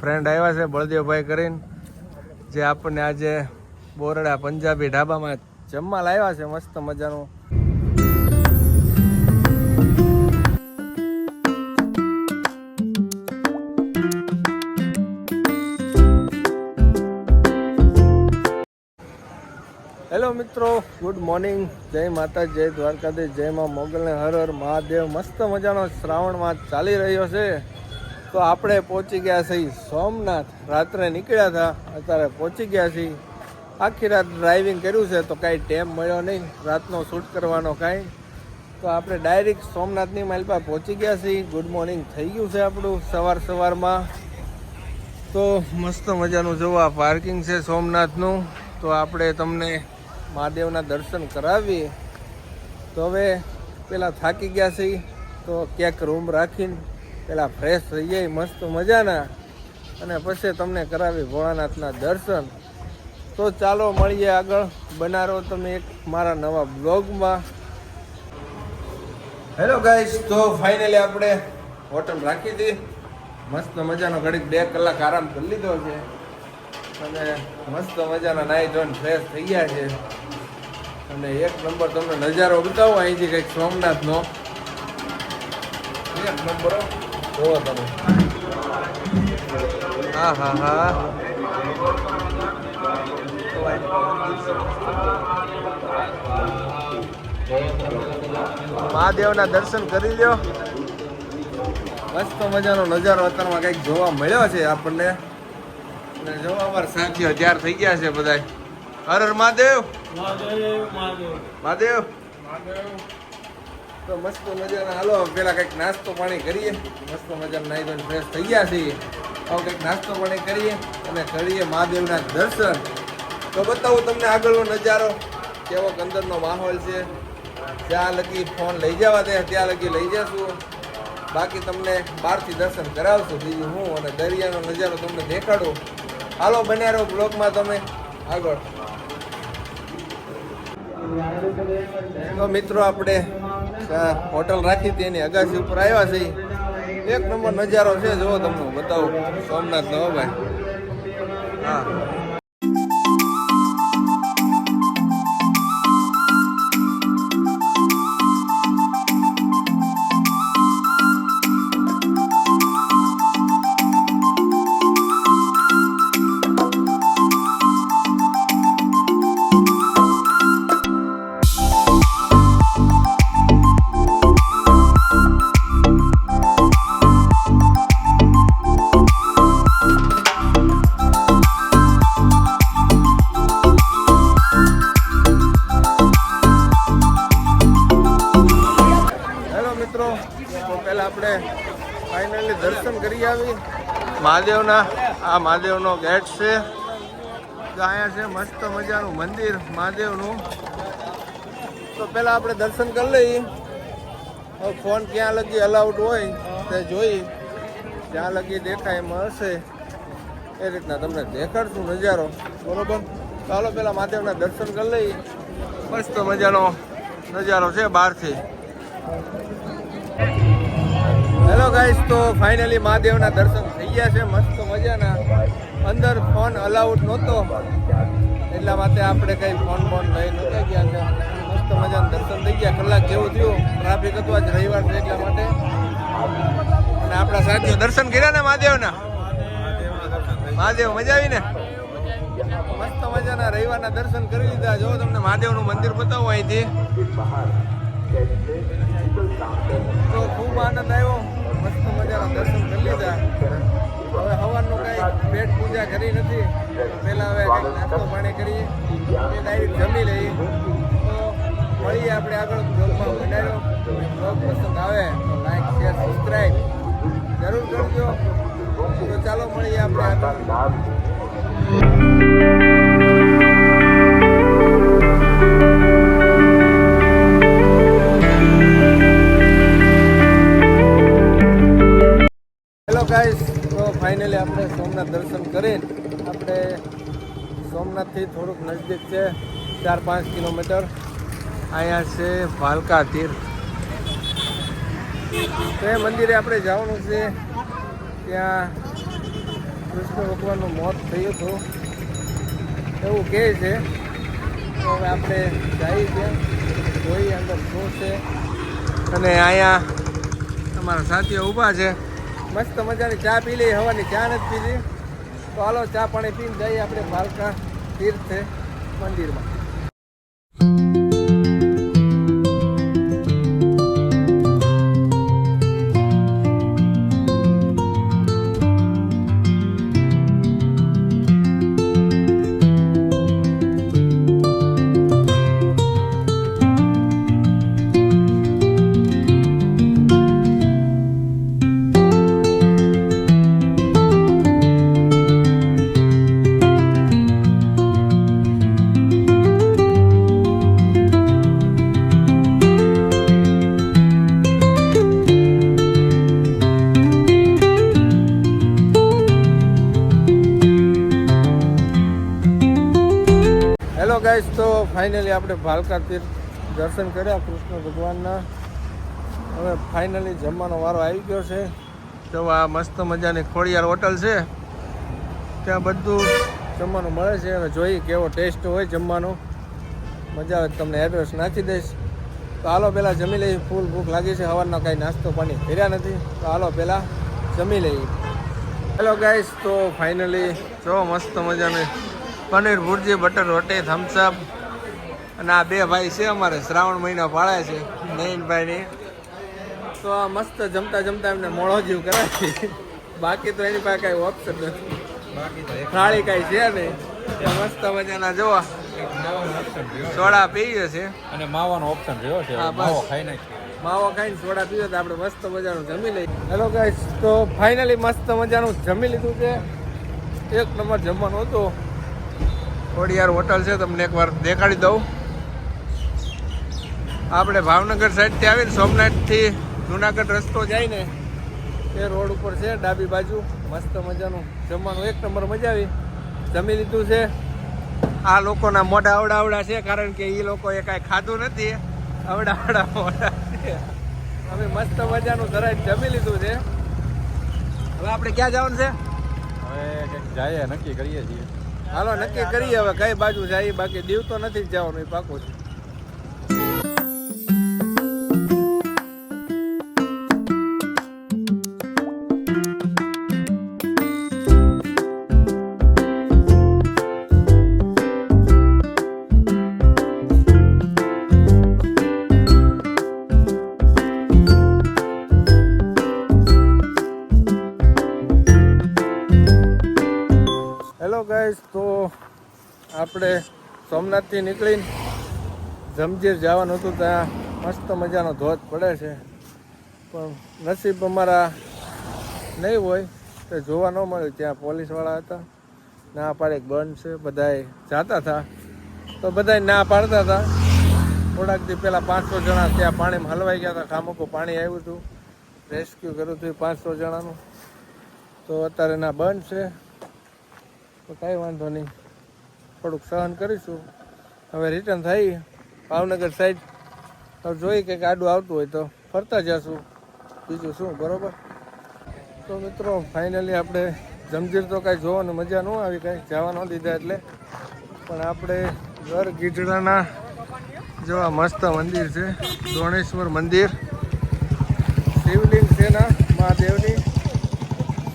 Friend આવ્યા છે, બળદેવભાઈ કરીને, જે આપણને આજે બોરડા પંજાબી ઢાબામાં જમવા લાવ્યા છે, મસ્ત મજાનું. હેલો મિત્રો ગુડ મોર્નિંગ જય માતા, જય દ્વારકાધીશ, જય માં મોગલને હર હર મહાદેવ. મસ્ત મજાનો શ્રાવણમાં ચાલી રહ્યો છે. તો આપણે પહોંચી ગયા છીએ સોમનાથ. રાત્રે નીકળ્યા હતા, અત્યારે પહોંચી ગયા છીએ. આખી રાત ડ્રાઇવિંગ કર્યું છે, તો કાંઈ ટેમ મળ્યો નહીં. રાતનો શૂટ કરવાનો કાંઈ. તો આપણે ડાયરેક્ટ સોમનાથની માઇલ પર પહોંચી ગયા છીએ. ગુડ મોર્નિંગ થઈ ગયું છે આપણું સવાર સવારમાં. તો મસ્ત મજાનું જોવા પાર્કિંગ છે સોમનાથનું. તો આપણે તમને મહાદેવના દર્શન કરાવીએ. તો હવે પેલા થાકી ગયા છીએ. તો ક્યાંક રૂમ રાખીને પેલા ફ્રેશ થઈ જાય મસ્ત મજાના. અને પછી તમને કરાવી ભોળાનાથના દર્શન. તો ચાલો મળીએ આગળ. બનારો તમે એક મારા નવા બ્લોગમાં. હેલો ગાઈસ તો ફાઇનલી આપણે હોટલ રાખી હતી. મસ્ત મજાનો ઘડીક બે કલાક આરામ કરી લીધો છે. અને મસ્ત મજાના નાઈ ધોઈને ફ્રેશ થઈ ગયા છે. અને એક નંબર તમને નજારો બતાવો, અહીંથી કંઈક સોમનાથનો. એક નંબર. જોવો તમે. હા હા હા. મહાદેવના દર્શન કરી લ્યો. મસ્ત મજાનો નજારો અત્યારમાં કંઈક જોવા મળ્યો છે આપણને. અને જોવા અમારે સાથીઓ હજાર થઈ ગયા છે બધા હર હર મહાદેવ. મહાદેવ. તો મસ્ત મજાના. હાલો પેલા કંઈક નાસ્તો પાણી કરીએ. મસ્ત મજાના નાઈ ધોઈને ફ્રેશ થઈ ગયા છીએ. હવે કંઈક નાસ્તો પાણી કરીએ અને કરીએ મહાદેવના દર્શન. તો બતાવું તમને આગળનો નજારો. કેવો અંદરનો માહોલ છે. જ્યાં લગી ફોન લઈ જવા દે, ત્યાં લગી લઈ જશું. બાકી તમને બહારથી દર્શન કરાવશું. બીજું હું અને દરિયાનો નજારો તમને દેખાડું. હાલો, બન્યા રહો બ્લોગમાં તમે. આગળ. તો મિત્રો, આપણે હોટલ રાખી હતી એની અગાસી ઉપર આવ્યા છીએ એક નંબર નજારો છે જો તમને બતાવું. સોમનાથ નો ભાઈ. હા. મહાદેવના, આ મહાદેવનો ગેટ છે. અહીંયા છે મસ્ત મજાનું મંદિર, મહાદેવનું. તો પહેલાં આપણે દર્શન કરી લઈએ. ફોન ક્યાં લગી અલાઉડ હોય તે જોઈ. જ્યાં લગી દેખાય એમાં હશે. એ રીતના તમને દેખાડશું નજારો. બરોબર? ચાલો પહેલાં મહાદેવના દર્શન કરી લઈએ. મસ્ત મજાનો નજારો છે બહારથી. હેલો ગાઈસ તો ફાઇનલી મહાદેવના દર્શન થઈ ગયા છે, મસ્ત મજાના. અંદર ફોન અલાઉડ નહોતો. એટલા માટે આપણે કઈ ફોન ફોન લઈ નહોતા ગયા છે. મસ્ત મજાના દર્શન થઈ ગયા. કલાક જેવું થયું. ટ્રાફિક હતું આજ રવિવાર છે એટલા માટે. અને આપણા સાથીઓ દર્શન કર્યા ને મહાદેવના? મહાદેવ મજા આવી ને? મસ્ત મજાના રવિવારના દર્શન કરી લીધા. જો તમને મહાદેવનું મંદિર બતાવું અહીંથી. તો ખૂબ આનંદ આવ્યો. મસ્ત દર્શન કરી લીધા. હવે હવાનું કાંઈ પેટ પૂજા કરી નથી. પહેલાં હવે કંઈક નાસ્તો પાણી કરીએ. એ ડાયરેક્ટ જમી લઈએ. તો મળીએ આપણે આગળ બ્લોગમાં. બનાવ્યો બ્લોગ પસંદ આવે તો લાઈક શેર સબસ્ક્રાઈબ જરૂર કરજો. તો ચાલો મળીએ આપણે આગળ. ફાઇનલી આપણે સોમનાથ દર્શન કરીને આપણે સોમનાથથી થોડુંક નજદીક છે, ચાર પાંચ કિલોમીટર. અહીંયા છે ભાલકા તીર્થ. તો એ મંદિરે આપણે જવાનું છે. ત્યાં કૃષ્ણ ભગવાનનું મોત થયું હતું. એવું કહે છે. હવે આપણે જઈએ ત્યાં. જોઈએ અંદર શું છે. અને અહીંયા અમારા સાથીઓ ઊભા છે. મસ્ત મજાની ચા પી લઈ હવાની ચા નથી પીધી. તો ચા પાણી પીને જઈએ આપણે ભાલકા તીર્થે મંદિરમાં. ગાઈસ, તો ફાઇનલી આપણે ભાલકા તીર્થ દર્શન કર્યા, કૃષ્ણ ભગવાનના. હવે ફાઇનલી જમવાનો વારો આવી ગયો છે. તો આ મસ્ત મજાની ખોડિયાર હોટલ છે. ત્યાં બધું જમવાનું મળે છે. હવે જોઈએ કેવો ટેસ્ટ હોય જમવાનો. મજા આવે તમને એડ્રેસ નાખી દઈશ. તો હાલો પહેલાં જમી લઈએ. ફૂલ ભૂખ લાગી છે. સવારનો કાંઈ નાસ્તો પાણી કર્યા નથી. તો હાલો પહેલાં જમી લઈએ. હેલો ગાઈસ તો ફાઇનલી જો મસ્ત મજાની પનીર ભુરજી બટર રોટી થમ્સઅપ અને આ બે ભાઈ છે અમારે શ્રાવણ મહિનો પાળે છે નયનભાઈની. તો આ મસ્ત જમતા જમતા એમને મોળો જીવ કરાવી. બાકી તો એની પાસે કાંઈ ઓપ્શન નથી. થાળી કાંઈ છે નહીં. મસ્ત મજાના જોવા સોડા પી છે. અને માવાનો ઓપ્શન રહ્યો છે. હા, માવો ખાઈ નાખીએ. માવો ખાઈને સોડા પીવો તો આપણે મસ્ત મજાનું જમી લઈએ. હેલો ગાઈસ તો ફાઇનલી મસ્ત મજાનું જમી લીધું છે. એક નંબર જમવાનું હતું. ખોડિયાર હોટલ છે, તમને એકવાર દેખાડી દઉં. આપણે ભાવનગર સાઈડથી આવીને સોમનાથથી જુનાગઢ રસ્તો જાય ને, એ રોડ ઉપર છે, ડાબી બાજુ. મસ્ત મજાનું જમવાનું. એક નંબર મજા આવી. જમી લીધું છે. આ લોકોના મોઢા આવડા છે, કારણ કે એ લોકોએ કાંઈ ખાધું નથી. આવડા મોઢા છે. અમે મસ્ત મજાનું જરાય જમી લીધું છે. હવે આપણે ક્યાં જવાનું છે? હવે કંઈક જઈએ, નક્કી કરીએ છીએ. હાલો, નક્કી કરીએ હવે કઈ બાજુ જાય, બાકી દીવ તો નથી જવાનું, એ પાકું છે. આપણે સોમનાથથી નીકળીને જમજીર જવાનું હતું ત્યાં મસ્ત મજાનો ધોધ પડે છે. પણ નસીબ અમારા નહીં હોય, તો જોવા ન મળ્યું. ત્યાં પોલીસવાળા હતા, ના પાડે બંધ છે, બધાએ જાતા હતા. તો બધાય ના પાડતા હતા. થોડાક દી પહેલાં પાંચસો જણા ત્યાં પાણીમાં હલવાઈ ગયા હતા ખામોકું પાણી આવ્યું હતું. રેસ્ક્યુ કર્યું હતું પાંચસો જણાનું. તો અત્યારે ના બંધ છે. તો કાંઈ વાંધો નહીં. થોડુંક સહન કરીશું. હવે રિટર્ન થઈ ભાવનગર સાઈડ હવે જોઈ કંઈક આડું આવતું હોય તો ફરતા જશું. બીજું શું, બરોબર? તો મિત્રો ફાઇનલી આપણે જમજીર તો કાંઈ જોવાની મજા ન આવી કાંઈ. જવા ન દીધા એટલે. પણ આપણે ઘર ગીજડાના જેવા મસ્ત મંદિર છે દોણેશ્વર મંદિર. શિવલિંગ છે ના, મહાદેવની.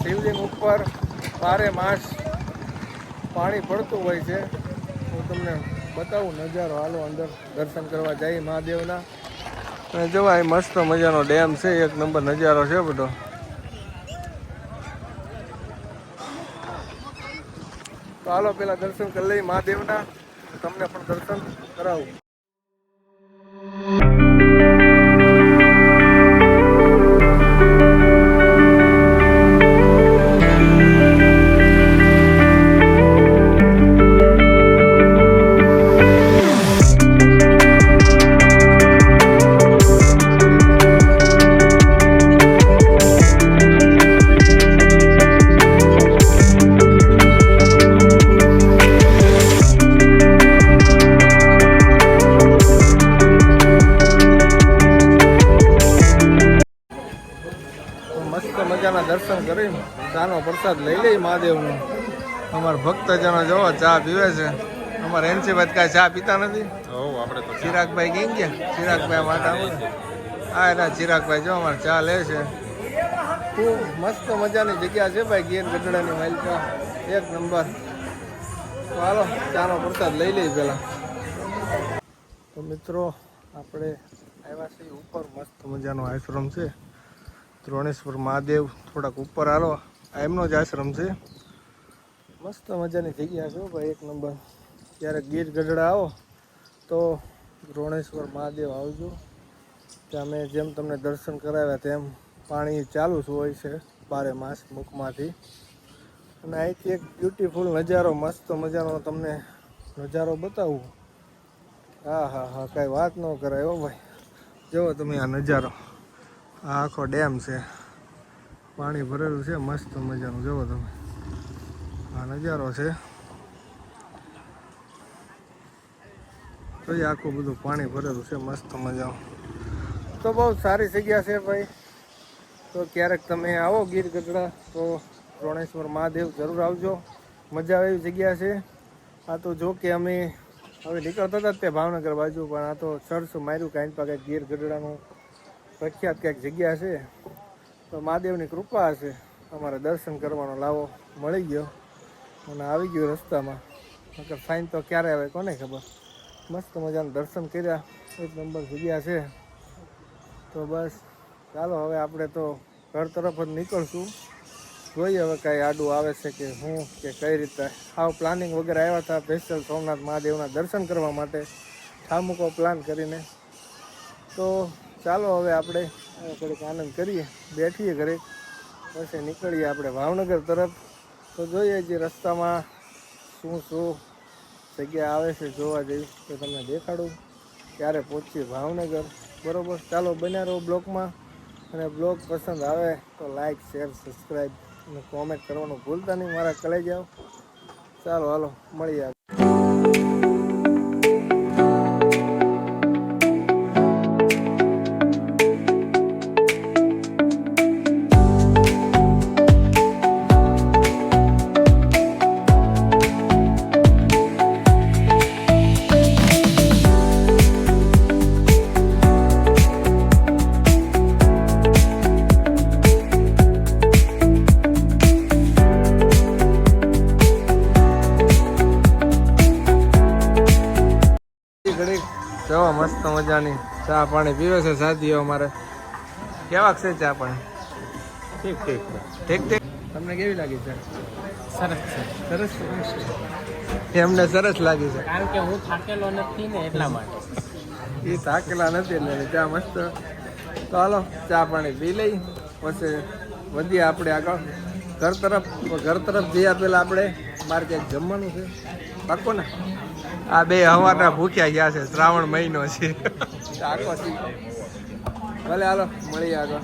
શિવલિંગ ઉપર બારે માસ પાણી પડતું હોય છે, હું તમને બતાવું નજારો. હાલો, અંદર દર્શન કરવા જઈએ મહાદેવના. અને જોવા મસ્ત મજાનો ડેમ છે, એક નંબર નજારો છે બધો. તો હાલો, પેલા દર્શન કરી લઈએ મહાદેવના. તમને પણ દર્શન કરાવું. ચાનો પ્રસાદ લઈ લઈ મહાદેવનો. અમારા ભક્તજનો જોવો ચા પીવે છે. અમારે એનસીભાઈ કાંઈ ચા પીતા નથી. આપણે તો ચિરાગભાઈ કેમ ગયા? ચિરાગભાઈ માટે આવો. હા એના ચિરાગભાઈ જો અમારે ચા લે છે. ખૂબ મસ્ત મજાની જગ્યા છે ભાઈ ગીર ગઢડાની માલિકા એક નંબર. તો હાલો ચાનો પ્રસાદ લઈ લઈ પહેલાં. તો મિત્રો આપણે આવ્યા છીએ ઉપર. મસ્ત મજાનો આશ્રમ છે. દ્રોણેશ્વર મહાદેવ થોડાક ઉપર હાલો. એમનો જ આશ્રમ છે. મસ્ત મજાની જગ્યા છે ભાઈ, એક નંબર. ક્યારેક ગીર ગઢડા આવો, તો રોણેશ્વર મહાદેવ આવજો. ત્યાં મેં જેમ તમને દર્શન કરાવ્યા તેમ પાણી ચાલુ જ હોય છે, બારે માસ મુખમાંથી. અને અહીંથી એક બ્યુટીફુલ નજારો, મસ્ત મજાનો તમને નજારો બતાવું. હા હા હા, કાંઈ વાત ન કરાય હો ભાઈ. જુઓ તમે આ નજારો. આ આખો ડેમ છે. પાણી ભરેલું છે, મસ્ત મજાનું. જુઓ તમે. આ નજારો છે. તો આખું બધું પાણી ભરેલું છે, મસ્ત મજાનું. તો બહુ સારી જગ્યા છે ભાઈ. તો ક્યારેક તમે આવો ગીર ગઢડા, તો રોણેશ્વર મહાદેવ જરૂર આવજો. મજા આવે એવી જગ્યા છે. આ તો જો કે અમે હવે નીકળતા હતા તે ભાવનગર બાજુ, પણ આ તો સરસ માર્યું કાંઈ પા કંઈક ગીર ગઢડાનું પ્રખ્યાત કંઈક જગ્યા છે. તો મહાદેવની કૃપા હશે. અમારે દર્શન કરવાનો લાવો મળી ગયો. અને આવી ગયો રસ્તામાં. નકર ફાઇન તો ક્યારે આવે કોને ખબર. મસ્ત મજાનું દર્શન કર્યા. એક નંબર જગ્યા છે. તો બસ, ચાલો હવે આપણે તો ઘર તરફ જ નીકળશું. જોઈએ હવે કાંઈ આડું આવે છે કે હું કે કઈ રીતે. આવ પ્લાનિંગ વગેરે આવ્યા હતા સ્પેશિયલ સોમનાથ મહાદેવના દર્શન કરવા માટે. ઠામુકો પ્લાન કરીને. તો ચાલો હવે આપણે ઘડીક આનંદ કરીએ. બેઠીએ ઘરે પછી નીકળીએ આપણે ભાવનગર તરફ. તો જોઈએ જે રસ્તામાં શું શું જગ્યા આવે છે જોવા જેવી. તો તમને દેખાડું. ક્યારે પહોંચીએ ભાવનગર. બરોબર? ચાલો બન્યા રહો બ્લોગમાં અને બ્લોગ પસંદ આવે તો લાઈક, શેર, સબસ્ક્રાઈબ અને કોમેન્ટ કરવાનું ભૂલતા નહીં. મારા કલેજ આવો ચાલો, હાલો, મળીએ મજાની ચા પાણી પીવે છે સાથીઓ અમારે. કેવાક છે ચા પાણી? ઠીક ઠીક. ઠીક ઠીક. તમને કેવી લાગી છે? સરસ છે. સરસ છે એમને સરસ લાગી છે. કારણ કે હું થાકેલો નથી ને એટલા માટે. એ થાકેલા નથી એટલે ચા મસ્ત. તો હાલો ચા પાણી પી લઈ પછી વધીએ આપણે આગળ. ઘર તરફ ઘર તરફ જયા પહેલાં આપણે. ક્યાંક જમવાનું છે. પાકો ને? આ બે હવારના ભૂખ્યા ગયા છે, શ્રાવણ મહિનો છે. ભલે, હાલો મળી આગળ.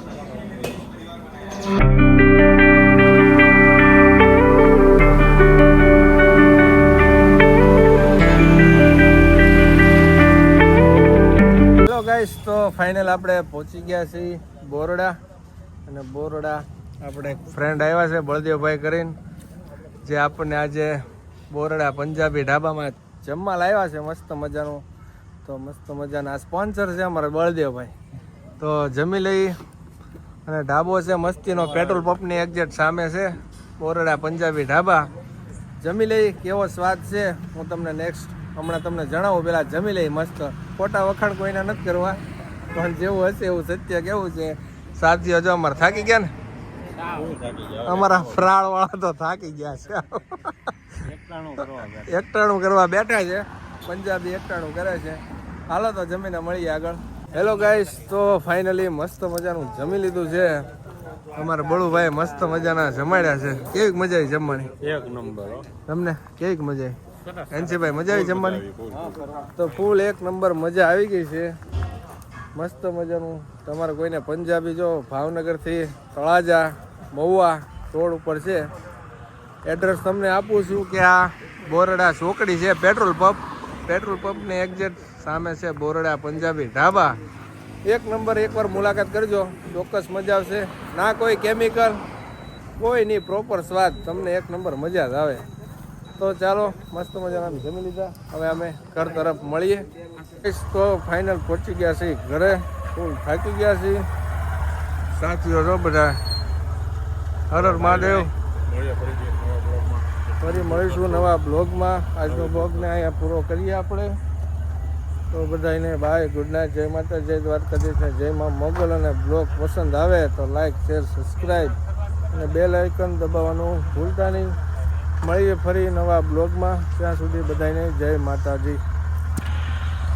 હેલો ગાઈસ તો ફાઇનલ આપણે પહોંચી ગયા છીએ બોરડા. અને બોરડા આપણે ફ્રેન્ડ આવ્યા છે, બળદેવભાઈ કરીને, જે આપણને આજે બોરડા પંજાબી ઢાબામાં જમવા લાવ્યા છે મસ્ત મજાનું. તો મસ્ત મજાના. સ્પોન્સર છે અમારા બળદેવભાઈ. તો જમી લઈ અને ઢાબો છે મસ્તીનો પેટ્રોલ પંપની એક્ઝેટ સામે છે બોરડા પંજાબી ઢાબા. જમી લઈ કેવો સ્વાદ છે હું તમને નેક્સ્ટ હમણાં તમને જણાવું. પેલા જમી લઈ મસ્ત. ખોટા વખાણ કોઈને નથી કરવા. પણ જેવું હશે એવું સત્ય કેવું છે? સાથી હજુ અમારે થાકી ગયા ને? અમારા ફ્રાળ વાળા તો થાકી ગયા છે. એકટાણું કરવા બેઠા. છે. પંજાબી એકટાણું કરે છે. હાલો તો જમીને મળીએ આગળ. હેલો ગાઈસ તો ફાઇનલી મસ્ત મજાનું જમી લીધું છે. અમારા બળુભાઈ મસ્ત મજાના જમાડ્યા છે. કેવી મજા આવી જમવાની? એક નંબર તમને કેવી મજા આવી? એનસીભાઈ મજા આવી જમવાની? તો ફૂલ એક નંબર મજા આવી ગઈ છે. મસ્ત મજાનું. તમારે કોઈને પંજાબી જો ભાવનગરથી તળાજા મહુવા રોડ ઉપર છે. એડ્રેસ તમને આપું છું કે આ બોરડા ચોકડી છે પેટ્રોલ પંપ પેટ્રોલ પંપની એક્ઝેટ સામે છે બોરડા પંજાબી ઢાબા એક નંબર એકવાર મુલાકાત કરજો, ચોક્કસ મજા આવશે. ના કોઈ કેમિકલ કોઈ નહીં પ્રોપર સ્વાદ, તમને એક નંબર મજા જ આવે. તો ચાલો, મસ્ત મજાના જમી લીધા. હવે અમે ઘર તરફ મળીએ. તો ફાઇનલ પહોંચી ગયા છીએ ઘરે. ફૂલ થાકી ગયા છીએ. સાથીઓ છો બધા. હર હર મહાદેવ મળીએ ફરીથી એક નવા બ્લોગમાં ફરી મળીશું નવા બ્લોગમાં. આજનો બ્લોગને અહીંયા પૂરો કરીએ આપણે. તો બધાને બાય ગુડ નાઇટ જય માતા જય દ્વારકાધીશ ને જય મોગલ. અને બ્લોગ પસંદ આવે તો લાઇક શેર સબસ્ક્રાઈબ અને બેલ આઇકન દબાવવાનું ભૂલતા નહીં. મળીએ ફરી નવા બ્લોગમાં. ત્યાં સુધી બધાને જય માતાજી.